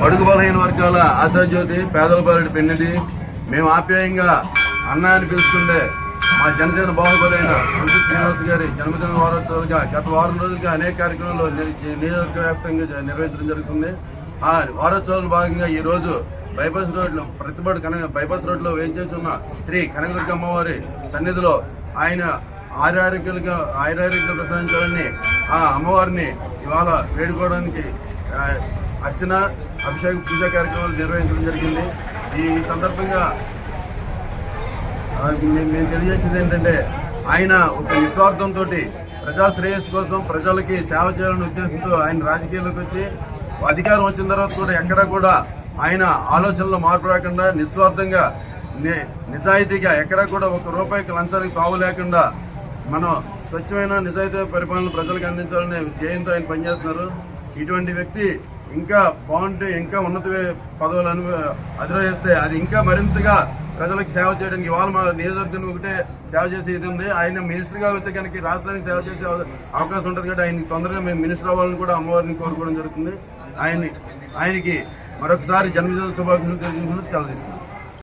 బడుగు బలహీన వర్గాల ఆశాజ్యోతి పేదల బాలుడి పెన్నిది. మేము ఆప్యాయంగా అన్న అని పిలుస్తుండే మా జనసేన బాహుబలైన మంత్రి శ్రీనివాస్ గారి జన్మదిన వారోత్సవాలుగా గత వారం రోజులుగా అనేక కార్యక్రమాలు నియోజకవ్యాప్తంగా వ్యాప్తంగా నిర్వహించడం జరుగుతుంది. ఆ వారోత్సవాల భాగంగా ఈ రోజు బైపాస్ రోడ్లో ప్రతిపాటు కన బైపాస్ రోడ్లో వేయించేస్తున్న శ్రీ కనకదుర్గ అమ్మవారి సన్నిధిలో ఆయన ఆరోగ్యాలుగా ఆయురారోగ్యాలు ప్రసాదించాలని ఆ అమ్మవారిని ఇవాళ వేడుకోవడానికి అర్చన అభిషేక పూజా కార్యక్రమాలు నిర్వహించడం జరిగింది. ఈ సందర్భంగా మేము నేను తెలియజేసేది ఏంటంటే ఆయన ఒక నిస్వార్థంతో ప్రజా శ్రేయస్సు కోసం ప్రజలకి సేవ చేయాలనే ఉద్దేశంతో ఆయన రాజకీయాల్లోకి వచ్చి అధికారం వచ్చిన తర్వాత కూడా ఎక్కడా కూడా ఆయన ఆలోచనలో మార్పు రాకుండా నిస్వార్థంగా ని- నిజాయితీగా ఎక్కడా కూడా ఒక రూపాయికి లంచానికి తావు లేకుండా మనం స్వచ్ఛమైన నిజాయితీ పరిపాలన ప్రజలకు అందించాలనే ధ్యేయంతో ఆయన పనిచేస్తున్నారు. ఇటువంటి వ్యక్తి ఇంకా బాగుంటే ఇంకా ఉన్నత పదవులు అను అధిరోహిస్తే అది ఇంకా మరింతగా ప్రజలకు సేవ చేయడానికి ఇవాళ మా నియోజకవర్గం ఒకటే సేవ చేసే ఇది ఉంది. ఆయన మినిస్టర్గా అయితే కనుక రాష్ట్రానికి సేవ చేసే అవకాశం ఉంటుంది కాబట్టి ఆయన తొందరగా మేము మినిస్టర్ అవ్వాలని కూడా అమ్మవారిని కోరుకోవడం జరుగుతుంది. ఆయన్ని ఆయనకి మరొకసారి జన్మదిన శుభాకాంక్షలు తెలియజేసుకుంటూ తెలియజేస్తున్నాను